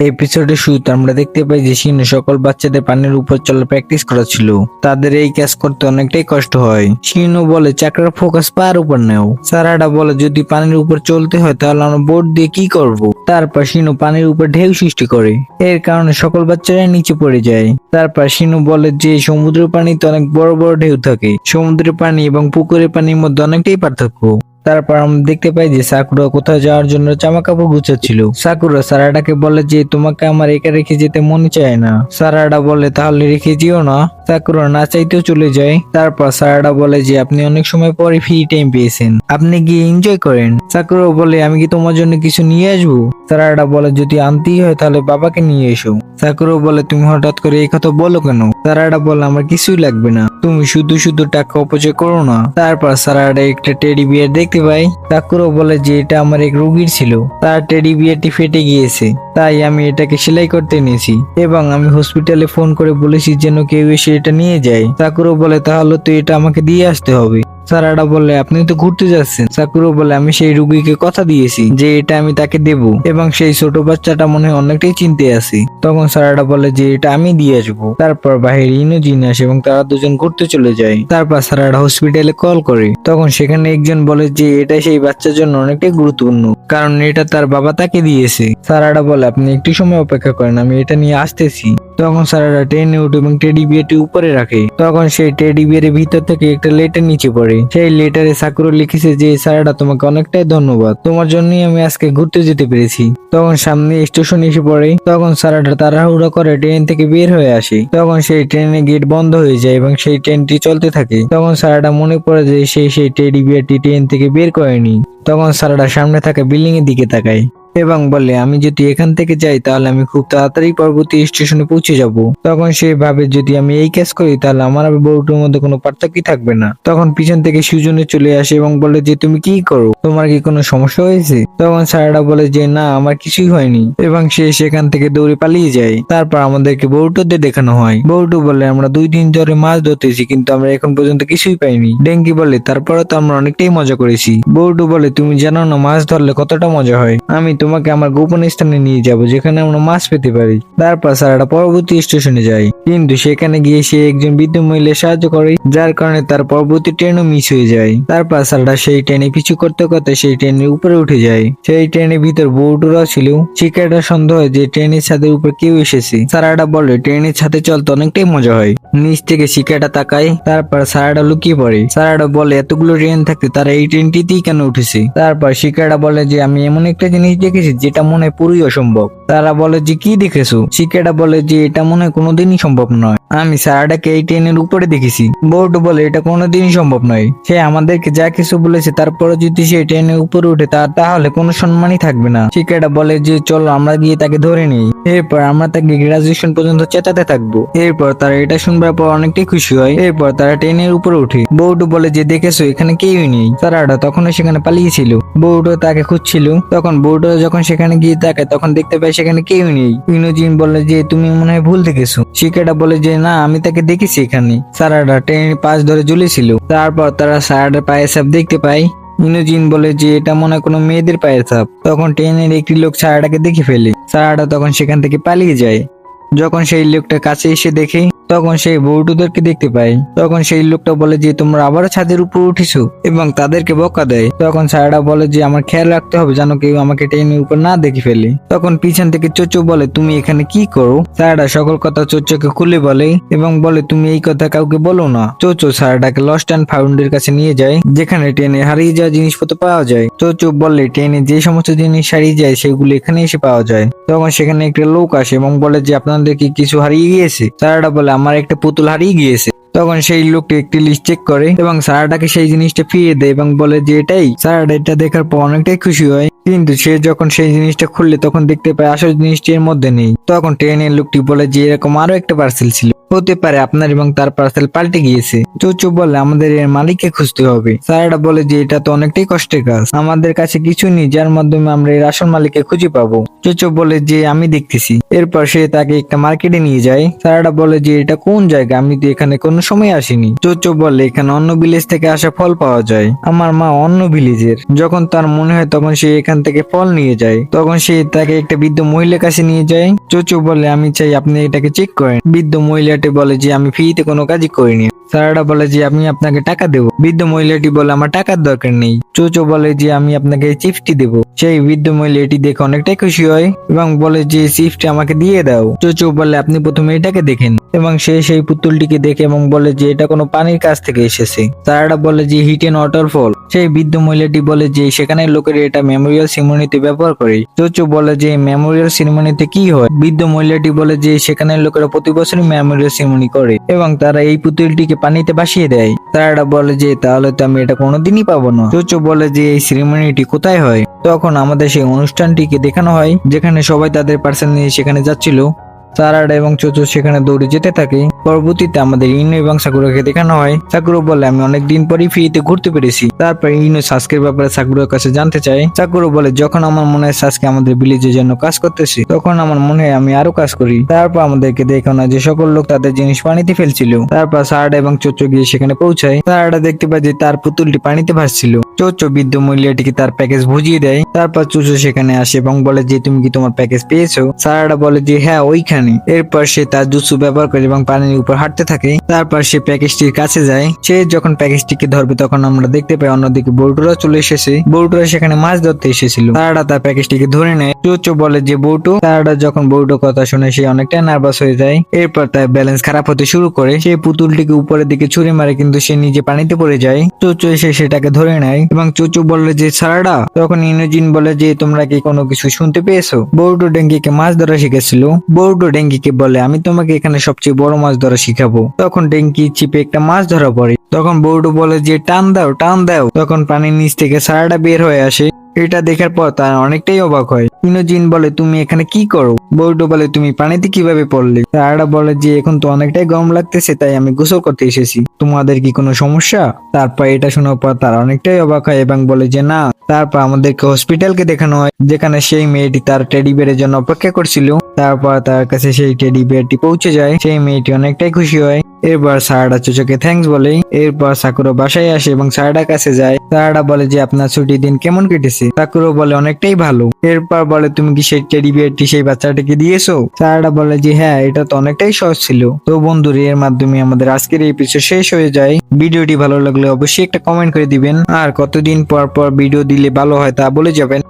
এপিসোডের শুরুতে আমরা দেখতে পাই যে শিনু সকল বাচ্চাদের পানির উপর চলার প্র্যাকটিস করাচ্ছিল। তাদের এই কাজ করতে অনেকটাই কষ্ট হয়। শিনু বলে, চাকরার ফোকাস পার উপর নেও। সারাডা বলে, যদি পানির উপর চলতে হয়, তাহলে আমরা বোর্ড দিয়ে কি করব? তারপর শিনু পানির উপর ঢেউ সৃষ্টি করে। এর কারণে সকল বাচ্চারা নিচে পড়ে যায়। তারপর শিনু বলে যে, সমুদ্রের পানিতে অনেক বড় বড় ঢেউ থাকে। সমুদ্রের পানি এবং পুকুরের পানির মধ্যে অনেকটাই পার্থক্য। তারপর আমরা দেখতে পাই যে সাকুরা কোথাও যাওয়ার জন্য জামা কাপড় গুছাচ্ছিল। সাকুরা সারাডাকে বলে যে, তোমাকে আমার একা রেখে যেতে মনে চায় না। সারাডা বলে, তাহলে রেখে যেও না। সাকুরা না চাইতেও চলে যায়। তারপর সারাটা বলে যে, আপনি অনেক সময় পরে ফ্রি টাইম পেয়েছেন। আপনি গিয়ে এনজয় করেন? সাকুরা বলে, আমি কি তোমার জন্য কিছু নিয়ে আসব? সারাটা বলে, যদি আনতেই হয় তাহলে বাবাকে নিয়ে এসো। সাকুরা বলে, তুমি হঠাৎ করে এই কথা বলো কেন? সারাটা বলে, আমার কিছুই লাগবে না। তুমি শুধু শুধু টাকা অপচয় করো না। তারপর সারাটা একটা টেডি বিয়ার দেখতে পাই সাকুরো বলে যে, এটা আমার এক রুগীর ছিল। তার টেডি বিয়ারটি ফেটে গিয়েছে। তাই আমি এটাকে সেলাই করতে নিয়েছি এবং আমি হসপিটালে ফোন করে বলেছি যেন কেউ এসে এটা নিয়ে যায় সাকুরো বলে, তাহলে তো এটা আমাকে দিয়ে আসতে হবে। সারাডা বলে, আপনি তো ঘুরতে যাচ্ছেন। সাকুরো বলে, আমি সেই রুগীকে কথা দিয়েছি যে এটা আমি তাকে দেব এবং সেই ছোট বাচ্চাটা মনে হয় অনেকটাই চিনতে আছি। তখন সারাডা বলে, যে এটা আমি দিয়ে আসব। তারপর বাহিরে ইনোজিন আসে এবং তারা দুজন ঘুরতে চলে যায়। তারপর সারাডা হসপিটালে কল করে। তখন সেখানে একজন বলে, যে এটা সেই বাচ্চার জন্য অনেকটাই গুরুত্বপূর্ণ, কারণ এটা তার বাবা তাকে দিয়েছে। সারাডা বলে, আপনি একটু সময় অপেক্ষা করেন, আমি এটা নিয়ে আসতেছি। তখন সারাডা ট্রেনে উঠে এবং টেডি বিয়ারটি উপরে রাখে। তখন সেই টেডি বিয়ারের ভিতর থেকে একটা লেটার নিচে পড়ে। সেই লেটারে সাকুরো লিখেছে যে, সারাটা তোমাকে অনেকটাই ধন্যবাদ। তোমার জন্যই আমি আজকে ঘুরতে যেতে পেরেছি। তখন সামনে স্টেশন এসে পড়ে। তখন সারাটা তাড়াহুড়ো করে ট্রেন থেকে বের হয়ে আসে। তখন সেই ট্রেনের গেট বন্ধ হয়ে যায় এবং সেই ট্রেনটি চলতে থাকে। তখন সারাটা মনে পড়ে যে, সে সেই টেডি বিয়ারটি ট্রেন থেকে বের করেনি। তখন সারাটা সামনে থাকা বিল্ডিং এর দিকে তাকায়। এবং বলে, আমি যদি এখান থেকে যাই, তাহলে আমি খুব তাড়াতাড়ি পরবর্তী স্টেশনে পৌঁছে যাব। তখন সে ভাবে, যদি আমি এই কাজ করি, তাহলে আমার আর বউটার মধ্যে কোনো পার্থক্যই থাকবে না। তখন পিছন থেকে সুজনে চলে আসে এবং বলে, যে তুমি কি করো? তোমার কি কোনো সমস্যা হয়েছে? তখন সারাটা বলে, যে না, আমার কিছুই হয়নি। এবং সে সেখান থেকে দৌড়ে পালিয়ে যায়। তারপর আমাদেরকে বউটোদের দেখানো হয়। বউটু বলে, আমরা দুই দিন ধরে মাছ ধরতেছি, কিন্তু আমরা এখন পর্যন্ত কিছুই পাইনি। ডেঙ্গি বলে তারপরে তো আমরা অনেকটাই মজা করেছি। বউটু বলে, তুমি জানো না, মাছ ধরলে কতটা মজা হয়? আমি তোমাকে আমার গোপন স্থানে নিয়ে যাব, যেখানে আমরা মাছ পেতে পারি। তারপর সারাটা পরবর্তী স্টেশনে যায় কিন্তু সেখানে গিয়ে সে একজন বৃদ্ধ মহিলা সাহায্য করে, যার কারণে তার পরবর্তী ট্রেনও মিস হয়ে যায়। তারপর সারাটা সেই ট্রেনে পিছু করতে করতে সেই ট্রেনের উপরে উঠে যায়। সেই ট্রেনের ভিতর বউটুরা ছিল। শিকারটা সন্দেহ হয় যে ট্রেনের ছাদের উপর কেউ এসেছে। সারাটা বলে ট্রেনের ছাদে চলতে অনেকটাই মজা হয়। নিচ থেকে শিকারটা তাকায়, তারপর সারাটা লুকিয়ে পড়ে। সারাটা বলে, এতগুলো ট্রেন থাকতে তারা এই ট্রেনটিতেই কেন উঠেছে? তারপর শিকারটা বলে যে, আমি এমন একটা জিনিস দেখেছি যেটা মনে পুরোই অসম্ভব। তারা বলে, যে কি দেখেছ? শিকারটা বলে যে, এটা মনে কোনোদিনই সম্ভব নয়। আমি সারাটাকে এই ট্রেনের উপরে দেখেছি। বোর্ড বলে, এটা কোনোদিনই সম্ভব নয়। সে আমাদেরকে যা কিছু বলেছে তারপরে যদি সে ট্রেনের উপরে উঠে তা, তাহলে কোনো সম্মানই থাকবে না। শিকারটা বলে যে, চলো আমরা গিয়ে তাকে ধরে নিই। এরপর আমরা তাকে গ্রাজুয়েশন পর্যন্ত চেতাতে থাকব। এরপর তারা এটা শুনবার পর অনেকটাই খুশি হয়। এরপর তারা ট্রেনের উপরে উঠে। বৌডু বলে যে, দেখেছ, এখানে কেউই নেই। তারাটা তখনও সেখানে পালিয়েছিল। বৌডু তাকে খুঁজছিল। তখন বৌডু যখন সেখানে গিয়ে তাকায় তখন দেখতে পায় সেখানে কেউই নেই। ইনোজিন বলে যে, তুমি মনে হয় ভুল দেখেছ। শিকাটা বলে যে, না, আমি তাকে দেখেছি এখানে। সারাটা ট্রেনের পাশ ধরে ঝুলেছিল। তারপর তারা সারাটার পায়ে সব দেখতে পায়। ইনোজিন বলে যে, এটা মনে কোনো মেয়েদের পায়ের ছাপ। তখন ট্রেনের একটি লোক সারাটাকে দেখে ফেলে। সারাটা তখন সেখান থেকে পালিয়ে যায়। যখন সেই লোকটা কাছে এসে দেখে তখন সেই বৌটুদেরকে দেখতে পায় তখন সেই লোকটা বলে যে, তোমরা আবারও ছাদের উপর উঠেছো? এবং তাদেরকে বকা দেয়। তখন সারাটা বলে যে, আমার খেয়াল রাখতে হবে যেন কেউ আমাকে ট্রেনের উপর না দেখে ফেলে। তখন পিছন থেকে চোচো বলে, তুমি এখানে কি করো? সারাটা সকল কথা চোচোকে খুলে বলে এবং বলে, তুমি এই কথা কাউকে বলো না। চোচো সারাটাকে লস্ট অ্যান্ড ফাউন্ডের কাছে নিয়ে যায়, যেখানে ট্রেনে হারিয়ে যাওয়া জিনিসপত্র পাওয়া যায়। চোচো বলে ট্রেনে যে সমস্ত জিনিস হারিয়ে যায়, সেগুলো এখানে এসে পাওয়া যায়। তখন সেখানে একটা লোক আসে এবং বলে যে আপনাদের কি কিছু হারিয়ে গিয়েছে? সারাটা বলে আমার একটা পুতুল হারিয়ে গিয়েছে। তখন সেই লোকটি একটি লিস্ট চেক করে এবং সারাটাকে সেই জিনিসটা ফিরিয়ে দেয় এবং বলে যে এটাই। সারাটা এটা দেখার পর অনেকটাই খুশি হয়। কিন্তু সে যখন সেই জিনিসটা খুললে তখন দেখতে পায় আসল জিনিসটি এর মধ্যে নেই। তখন ট্রেনের লোকটি বলে যে এরকম আরও একটা পার্সেল ছিল। হতে পারে আপনার এবং তার পার্সেল পাল্টে গিয়েছে। চুচু বলে, আমাদের এর মালিককে খুঁজতে হবে। সারাটা বলে যে, এটা তো অনেকটাই কষ্টের কাজ। আমাদের কাছে কিছু নেই যার মাধ্যমে আমরা এর আসল মালিককে খুঁজে পাবো। চুচু বলে যে, আমি দেখতেছি। এরপর সে তাকে একটা মার্কেটে নিয়ে যায়। সারাটা বলে যে, এটা কোন জায়গা? আমি তো এখানে কোনো কোনো সময় আসেনি। চোচো বলে, এখানে অন্য ভিলেজ থেকে আসা ফল পাওয়া যায়। আমার মা অন্য ভিলেজের যখন তার মনে হয় তখন সে এখান থেকে ফল নিয়ে যায়। তখন সে তাকে একটা বৃদ্ধ মহিলার কাছে নিয়ে যায়। চোচো বলে, আমি চাই আপনি এটাকে চেক করেন। বৃদ্ধ মহিলাটি বলে যে, আমি ফ্রিতে কোনো কাজই করিনি। সারাটা বলে যে, আমি আপনাকে টাকা দেবো। বৃদ্ধ মহিলাটি বলে, আমার টাকার দরকার নেই। চোচো বলে যে, আমি আপনাকে চিপসটি দেবো। সেই বৃদ্ধ মহিলাটি দেখে অনেকটাই খুশি হয় এবং বলে যে, চিপসটি আমাকে দিয়ে দাও। চোচো বলে, আপনি প্রথমে এটাকে দেখেন এবং সে সেই পুতুলটিকে দেখে এবং বলে যে, এটা কোনো পানির কাছ থেকে এসেছে। সারাটা বলে যে হিট এন্ড ওয়াটারফল সেই বৃদ্ধ মহিলাটি বলে যে সেখানে লোকেরা এটা মেমোরিয়াল সিমনিতে ব্যবহার করে। চোচো বলে যে মেমোরিয়াল সিমনিতে কি হয়? বৃদ্ধ মহিলাটি বলে যে সেখানে লোকেরা প্রতি বছরই মেমোরিয়াল সিমনি করে এবং তারা এই পুতুলটিকে পানিতে ভাসিয়ে দেয়। তারা বলে যে, তাহলে তো আমি এটা কোনোদিনই পাবো না। চোচো বলে যে, এই সিরিমনিটি কোথায় হয়? তখন আমাদের সেই অনুষ্ঠানটিকে দেখানো হয়, যেখানে সবাই তাদের পার্সেল নিয়ে সেখানে যাচ্ছিল। সারাডা এবং চোচো সেখানে দৌড়ে যেতে থাকে। পরবর্তীতে আমাদের ইনো এবং সাকুরাকে দেখানো হয়। সাকুরো বলে, আমি অনেক দিন পরই ফ্রিতে ঘুরতে পেরেছি। তারপর ইনো সাসকের ব্যাপারে সাকুরের কাছে জানতে চাই সাকুরো বলে, যখন আমার মনে হয় সাসকে আমাদের ভিলেজের জন্য কাজ করতেছি, তখন আমার মনে হয় আমি আরও কাজ করি। তারপর আমাদেরকে দেখানো যে সকল লোক তাদের জিনিস পানিতে ফেলছিল। তারপর সারাডা এবং চোচো গিয়ে সেখানে পৌঁছায়। সারাডা দেখতে পায় যে তার পুতুলটি পানিতে ভাসছিল। চোচো বৃদ্ধ মহিলাটিকে তার প্যাকেজ বুঝিয়ে দেয়। তারপর চোচো সেখানে আসে এবং বলে যে, তুমি কি তোমার প্যাকেজ পেয়েছ? সারাডা বলে যে হ্যাঁ ওইখানে। এরপর সে তার জুসু ব্যবহার করে এবং পানির উপর হাঁটতে থাকে। তারপর সে প্যাকেজটির কাছে যায়। সে যখন প্যাকেজটিকে ধরবে, তখন আমরা দেখতে পাই অন্যদিকে বৌটুরা চলে এসেছে। বৌটুরা সেখানে মাছ ধরতে এসেছিল। তারা তার প্যাকেজটিকে ধরে নেয়। চোচো বলে যে বৌটু তারা যখন বৌটো কথা শুনে সে অনেকটাই নার্ভাস হয়ে যায়। এরপর তার ব্যালেন্স খারাপ হতে শুরু করে। সে পুতুলটিকে উপরের দিকে ছুঁড়ে মারে, কিন্তু সে নিজে পানিতে পড়ে যায়। চোচো এসে সেটাকে ধরে নেয় এবং চোচো বলে যে সারাডা তখন ইনোজিন বলে যে, তোমরা কি কোনো কিছু শুনতে পেয়েছ? বৌটো ডেঙ্গিকে মাছ ধরা শিখেছিল। বৌটো ডেঙ্গিকে বলে, আমি তোমাকে এখানে সবচেয়ে বড় মাছ ধরা শিখাবো। তখন ডেঙ্কি চিপে একটা মাছ ধরা পড়ে। তখন বৌটো বলে যে, টান দাও টান দাও। তখন পানির নিচ থেকে সারাটা বের হয়ে আসে। এটা দেখার পর তার অনেকটাই অবাক হয়। ইনোজিন বলে, তুমি এখানে কি করো? বৌটো বলে, তুমি পানিতে কীভাবে পড়লে? সারাটা বলে যে, এখন তো অনেকটাই গরম লাগতেছে, তাই আমি গোসল করতে এসেছি। তোমাদের কি কোনো সমস্যা? তারপর এটা শোনার পর তার অনেকটাই অবাক হয় এবং বলে যে, না। তারপর আমাদেরকে হসপিটালকে দেখানো হয়, যেখানে সেই মেয়েটি তার টেডি বেড়ের জন্য অপেক্ষা করছিল। তারপর তার কাছে সেই টেডি বেয়ারটি পৌঁছে যায়। সেই মেয়েটি অনেকটাই খুশি হয়। এরপর সারাডা চুচোকে থ্যাঙ্কস বলে। এরপর সাকুরো বাসায় আসে এবং সারাডার কাছে যায়। সারাডা বলে যে, আপনার ছুটির দিন কেমন কেটেছে? সাকুরো বলে, অনেকটাই ভালো। এরপর বলে, তুমি কি সেই টেডি বিয়ারটি সেই বাচ্চাটাকে দিয়েছ? সারাডা বলে যে হ্যাঁ এটা তো অনেকটাই সহজ ছিল। তো বন্ধুরা, এর মাধ্যমে আমাদের আজকের এই এপিসোড শেষ হয়ে যায়। ভিডিওটি ভালো লাগলে অবশ্যই একটা কমেন্ট করে দিবেন। আর কতদিন পর পর ভিডিও দিলে ভালো হয় তা বলে যাবেন।